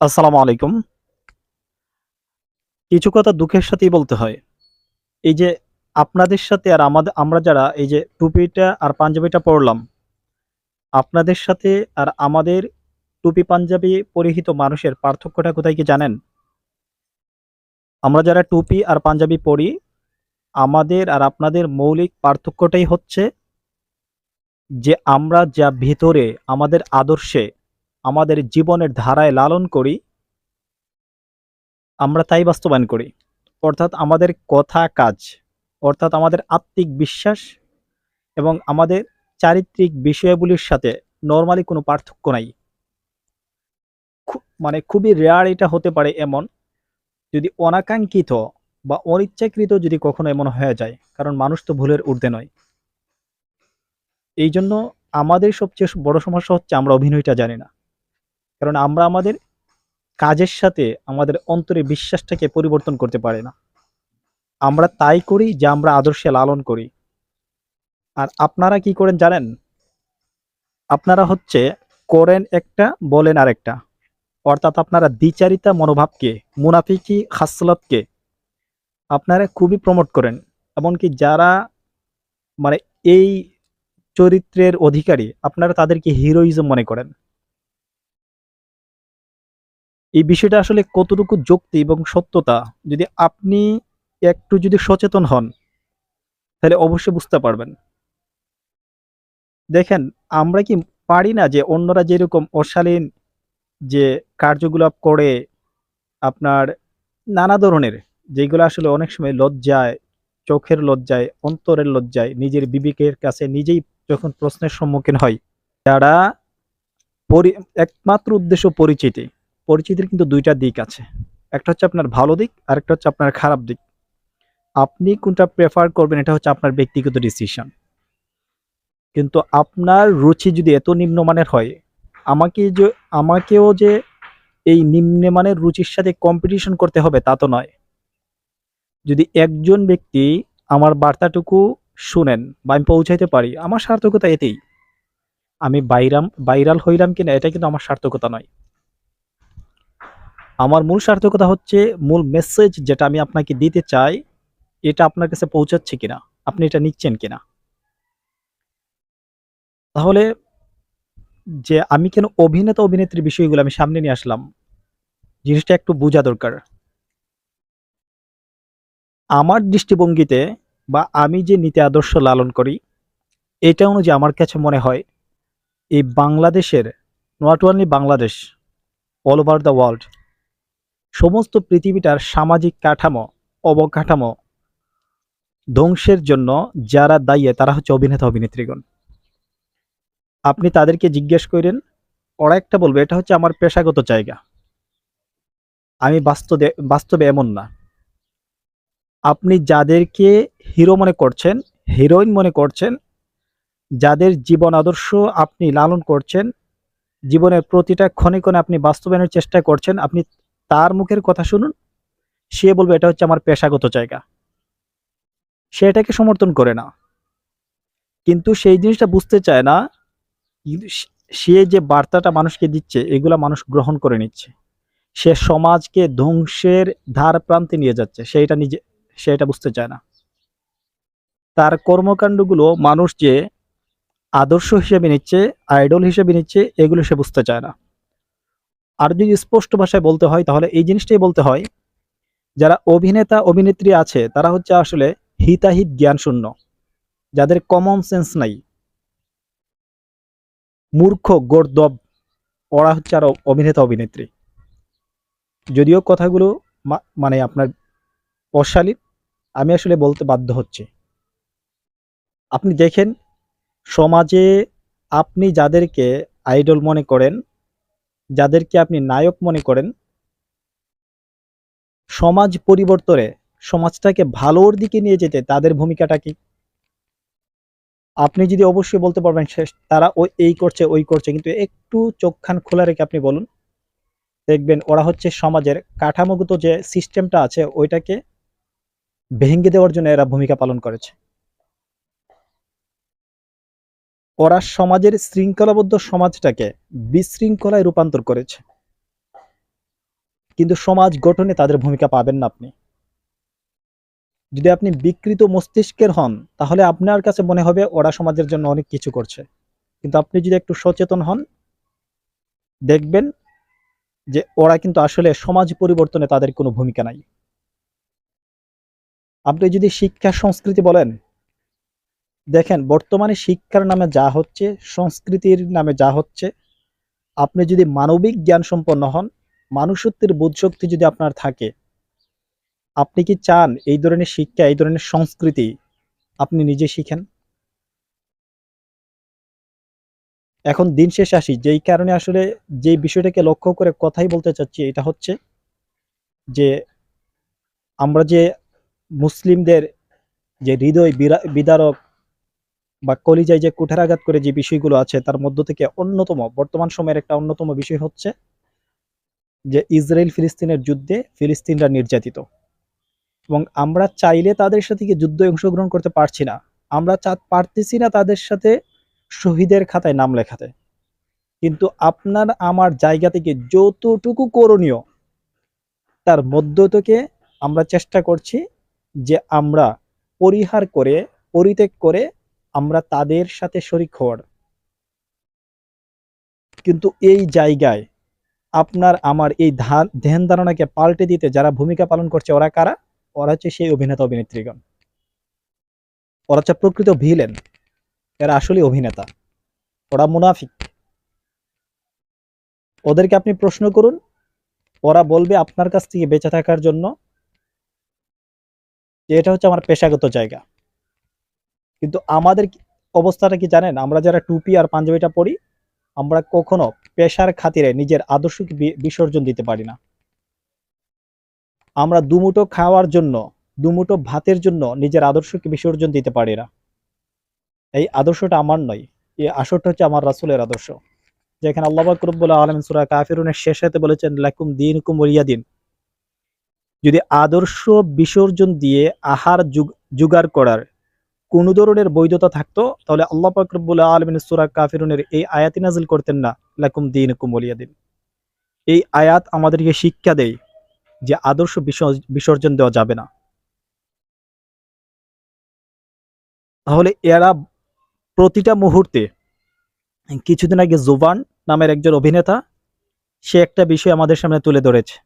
আসসালামু আলাইকুম। কিছু কথা দুঃখের সাথেই বলতে হয়। এই যে আপনাদের সাথে আর আমাদের, আমরা যারা এই যে টুপিটা আর পাঞ্জাবিটা পরলাম, আপনাদের সাথে আর আমাদের টুপি পাঞ্জাবি পরিহিত মানুষের পার্থক্যটা কোথায় কি জানেন? আমরা যারা টুপি আর পাঞ্জাবি পরি, আমাদের আর আপনাদের মৌলিক পার্থক্যটাই হচ্ছে যে আমরা যা ভিতরে, আমাদের আদর্শে আমাদের জীবনের ধারায় লালন করি, আমরা তাই বাস্তবায়ন করি। অর্থাৎ আমাদের কথা কাজ, অর্থাৎ আমাদের আত্মিক বিশ্বাস এবং আমাদের চারিত্রিক বিষয়গুলির সাথে নর্মালি কোনো পার্থক্য নাই। মানে খুবই রেয়ার এটা হতে পারে এমন, যদি অনাকাঙ্ক্ষিত বা অনিচ্ছাকৃত যদি কখনো এমন হয়ে যায়, কারণ মানুষ তো ভুলের ঊর্ধ্বে নয়। এই জন্য আমাদের সবচেয়ে বড় সমস্যা হচ্ছে আমরা অভিনয়টা জানি না। কারণ আমরা আমাদের কাজের সাথে আমাদের অন্তরে বিশ্বাসটাকে পরিবর্তন করতে পারি না। আমরা তাই করি যে আমরা আদর্শে লালন করি। আর আপনারা কি করেন জানেন? আপনারা হচ্ছে করেন একটা, বলেন আরেকটা। অর্থাৎ আপনারা দ্বিচারিতা মনোভাবকে, মুনাফিকি হাসলতকে আপনারা খুবই প্রমোট করেন। এমনকি যারা মানে এই চরিত্রের অধিকারী, আপনারা তাদেরকে হিরোইজম মনে করেন। এই বিষয়টা আসলে কতটুকু যুক্তি এবং সত্যতা? যদি আপনি একটু যদি সচেতন হন, তাহলে অবশ্যই বুঝতে পারবেন। দেখেন, আমরা কি পারি না যে অন্যরা যেরকম অশালীন যে কার্যকলাপ করে আপনার নানা ধরনের, যেগুলো আসলে অনেক সময় লজ্জায়, চোখের লজ্জায়, অন্তরের লজ্জায়, নিজের বিবেকের কাছে নিজেই যখন প্রশ্নের সম্মুখীন হয় পরি, একমাত্র উদ্দেশ্য পরিচিতি। পরিচিতির কিন্তু দুইটা দিক আছে। একটা হচ্ছে আপনার ভালো দিক আর একটা হচ্ছে আপনার খারাপ দিক। আপনি কোনটা প্রেফার করবেন এটা হচ্ছে আপনার ব্যক্তিগত ডিসিশন কিন্তু আপনার রুচি যদি এত নিম্নমানের হয়, আমাকে যে, আমাকেও যে এই নিম্নমানের রুচির সাথে কম্পিটিশন করতে হবে তা তো নয়। যদি একজন ব্যক্তি আমার বার্তাটুকু শুনেন বা আমি পৌঁছাইতে পারি, আমার সার্থকতা এতেই। আমি বাইরাম ভাইরাল হইলাম কিনা, এটা কিন্তু আমার সার্থকতা নয়। আমার মূল সার্থকতা হচ্ছে মূল মেসেজ যেটা আমি আপনাকে দিতে চাই, এটা আপনার কাছে পৌঁছাচ্ছে কিনা, আপনি এটা নিচ্ছেন কিনা? তাহলে যে আমি কেন অভিনেতা অভিনেত্রী বিষয়গুলো আমি সামনে নিয়ে আসলাম, জিনিসটা একটু বোঝা দরকার। আমার দৃষ্টিভঙ্গিতে বা আমি যে নীতি আদর্শ লালন করি, এটা অনুযায়ী আমার কাছে মনে হয়, এই বাংলাদেশের not only Bangladesh all over the world সমস্ত পৃথিবীটার সামাজিক কাঠামো, অবকাঠামো ধ্বংসের জন্য যারা দায়ী, তারা হচ্ছে অভিনেতা, অভিনেত্রীগণ। আপনি তাদেরকে জিজ্ঞেস করেন, ওরা একটা বলবে, এটা হচ্ছে আমার পেশাগত জায়গা। আমি বাস্তবে বাস্তবে এমন না। আপনি যাদেরকে হিরো মনে করছেন হিরোইন মনে করছেন, যাদের জীবন আদর্শ আপনি লালন করছেন, জীবনের প্রতিটা ক্ষণে ক্ষণে আপনি বাস্তবায়নের চেষ্টা করছেন, আপনি তার মুখের কথা শুনুন। সে বলবে, এটা হচ্ছে আমার পেশাগত জায়গা। সে এটাকে সমর্থন করে না। কিন্তু সেই জিনিসটা বুঝতে চায় না। সে- যে বার্তাটা মানুষকে দিচ্ছে, এগুলা মানুষ গ্রহণ করে নিচ্ছে। সে সমাজকে ধ্বংসের ধার প্রান্তে নিয়ে যাচ্ছে। সেটা নিজে সে এটা বুঝতে চায় না। তার কর্মকাণ্ডগুলো মানুষ যে আদর্শ হিসেবে নিচ্ছে, আইডল হিসেবে নিচ্ছে, এগুলো সে বুঝতে চায় না। আর যদি স্পষ্ট ভাষায় বলতে হয়, তাহলে এই জিনিসটাই বলতে হয়, যারা অভিনেতা, অভিনেত্রী আছে, তারা হচ্ছে আসলে হিতাহিত জ্ঞান শূন্য যাদের কমন সেন্স নাই। মূর্খ গর্দব ওরা হচ্ছে আর অভিনেতা, অভিনেত্রী। যদিও কথাগুলো মানে আপনার অশালীন, আমি আসলে বলতে বাধ্য হচ্ছে। আপনি দেখেন, সমাজে আপনি যাদেরকে আইডল মনে করেন যাদেরকে আপনি নায়ক মনে করেন, সমাজ পরিবর্তনে, সমাজটাকে ভালোর দিকে নিয়ে যেতে তাদের ভূমিকাটা কি? আপনি যদি অবশ্যই বলতে পারবেন, সে- তারা ওই এই করছে, ওই করছে, কিন্তু একটু চোখখান খোলা রেখে আপনি বলুন। দেখবেন ওরা হচ্ছে সমাজের কাঠামোগত যে সিস্টেমটা আছে, ওইটাকে ভেঙে দেওয়ার জন্য এরা ভূমিকা পালন করেছে। ওরা সমাজের শৃঙ্খলাবদ্ধ সমাজটাকে বিশৃঙ্খলায় রূপান্তর করেছে। কিন্তু সমাজ গঠনে তাদের ভূমিকা পাবেন না আপনি। যদি আপনি বিকৃত মস্তিষ্কের হন, তাহলে আপনার কাছে মনে হবে ওরা সমাজের জন্য অনেক কিছু করছে। কিন্তু আপনি যদি একটু সচেতন হন, দেখবেন যে ওরা কিন্তু আসলে সমাজ পরিবর্তনে তাদের কোনো ভূমিকা নাই। আপনি যদি শিক্ষা, সংস্কৃতি বলেন দেখেন, বর্তমানে শিক্ষার নামে যা হচ্ছে, সংস্কৃতির নামে যা হচ্ছে, আপনি যদি মানবিক জ্ঞান সম্পন্ন হন, মানুষত্বের বোধশক্তি যদি আপনার থাকে, আপনি কি চান এই ধরনের শিক্ষা, এই ধরনের সংস্কৃতি আপনি নিজে শিখেন? এখন দিন শেষ আসি, যেই কারণে আসলে যে বিষয়টাকে লক্ষ্য করে কথাই বলতে চাচ্ছি, এটা হচ্ছে যে আমরা যে মুসলিমদের যে হৃদয় বিদারক বা কলিজায় যে কুঠারাঘাত করে যে বিষয়গুলো আছে, তার মধ্য থেকে অন্যতম, বর্তমান সময়ের একটা অন্যতম বিষয় হচ্ছে যে ইসরায়েল ফিলিস্তিনের যুদ্ধে ফিলিস্তিনরা নির্যাতিত। এবং আমরা চাইলে তাদের সাথে কি যুদ্ধে অংশগ্রহণ করতে পারছি না। আমরা চা, পারতেছি না তাদের সাথে শহীদের খাতায় নাম লেখাতে। কিন্তু আপনার আমার জায়গা থেকে যতটুকু করণীয়, তার মধ্য থেকে আমরা চেষ্টা করছি যে আমরা পরিহার করে, পরিত্যাগ করে আমরা তাদের সাথে শরিক হওয়ার। কিন্তু এই জায়গায় আপনার আমার এই ধ্যান ধারণাকে পাল্টে দিতে যারা ভূমিকা পালন করছে ওরা কারা? ওরা হচ্ছে সেই অভিনেতা অভিনেত্রীগণ। ওরা হচ্ছে প্রকৃত ভিলেন। এরা আসলে অভিনেতা। ওরা মুনাফিক। ওদেরকে আপনি প্রশ্ন করুন, ওরা বলবে আপনার কাছ থেকে বেঁচে থাকার জন্য এটা হচ্ছে আমার পেশাগত জায়গা। কিন্তু আমাদের অবস্থাটা কি জানেন? আমরা যারা টুপি আর পাঞ্জাবিটা পরি, আমরা কখনো পেশার খাতিরে নিজের আদর্শকে বিসর্জন দিতে পারি না। আমরা দুমুটো খাওয়ার জন্য দুমুটো ভাতের জন্য নিজের আদর্শকে বিসর্জন দিতে পারি না। এই আদর্শটা আমার নয় এই আসরটা হচ্ছে আমার রাসুলের আদর্শ। যেখানে আল্লাহ পাক রব্বুল আলামিন সূরা কাফিরুনের শেষেতে বলেছেন, লাকুম দীনুকুম ওয়ালিয়াদিন যদি আদর্শ বিসর্জন দিয়ে আহার জুগ- জোগাড় করার কোন ধরনের বৈধতা থাকতো, তাহলে আল্লাহ পাক রব্বুল আলামিন সূরা কাফিরুনের এই আয়াতি নাজিল করতেন না, লাকুম দিন কুমলিয়া দিন। এই আয়াত আমাদেরকে শিক্ষা দেয় যে আদর্শ বিসর্জ- বিসর্জন দেওয়া যাবে না। তাহলে এরা প্রতিটা মুহূর্তে, কিছুদিন আগে জোবান নামের একজন অভিনেতা, সে একটা বিষয় আমাদের সামনে তুলে ধরেছে,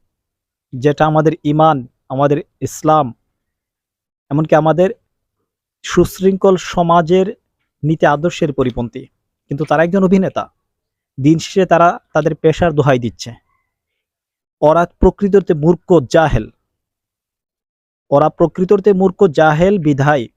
যেটা আমাদের ইমান, আমাদের ইসলাম, এমনকি আমাদের সুশৃঙ্খল সমাজের নীতি আদর্শের পরিপন্থী। কিন্তু তারা একজন অভিনেতা। দিন শেষে তারা তাদের পেশার দোহাই দিচ্ছে। ওরা প্রকৃততে মূর্খ জাহেল। ওরা প্রকৃততে মূর্খ জাহেল, বিধায়।